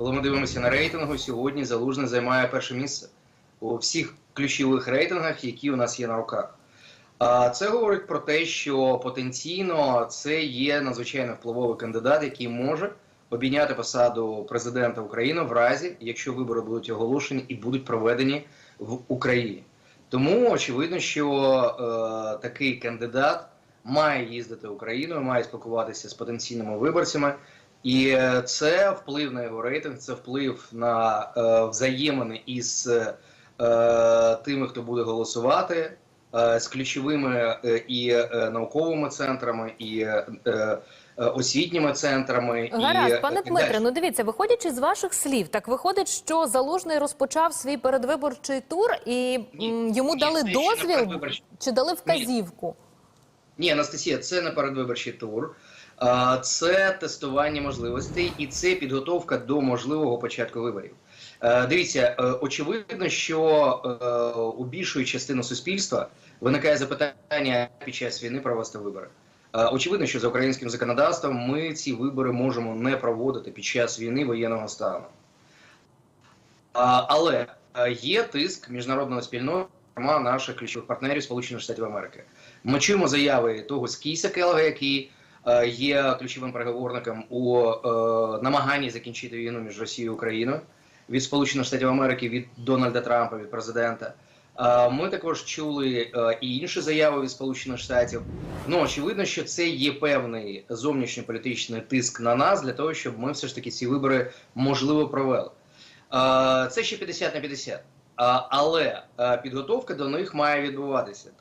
коли ми дивимося на рейтингу, сьогодні Залужний займає перше місце у всіх ключових рейтингах, які у нас є на руках. Це говорить про те, що потенційно це є надзвичайно впливовий кандидат, який може обійняти посаду президента України в разі, якщо вибори будуть оголошені і будуть проведені в Україні. Тому очевидно, що е, такий кандидат має їздити Україною, має спілкуватися з потенційними виборцями, і е, це вплив на його рейтинг, це вплив на е, взаємини із е, тими, хто буде голосувати, е, з ключовими е, і е, науковими центрами, і е, е, освітніми центрами. Гаразд, е, пане Дмитре, ну дивіться, виходячи з ваших слів, так виходить, що Залужний розпочав свій передвиборчий тур і Ні. йому Ні, дали дозвіл чи дали вказівку? Ні, Анастасія, це не передвиборчий тур, це тестування можливостей і це підготовка до можливого початку виборів. Е, Дивіться, е, очевидно, що е, у більшої частини суспільства виникає запитання під час війни провести вибори. Очевидно, що за українським законодавством ми ці вибори можемо не проводити під час війни воєнного стану. Але є тиск міжнародного спільноти наших ключових партнерів Сполучених Штатів Америки. Ми чуємо заяви того з Кіса Келга, який є ключовим переговорником у е, намаганні закінчити війну між Росією і Україною від Сполучених Штатів Америки, від Дональда Трампа, від президента. Е, Ми також чули е, і інші заяви від Сполучених Штатів. Ну очевидно, що це є певний зовнішньополітичний тиск на нас для того, щоб ми все ж таки ці вибори можливо провели. Е, Це ще 50 на 50. Але е, підготовка до них має відбуватися. Тобто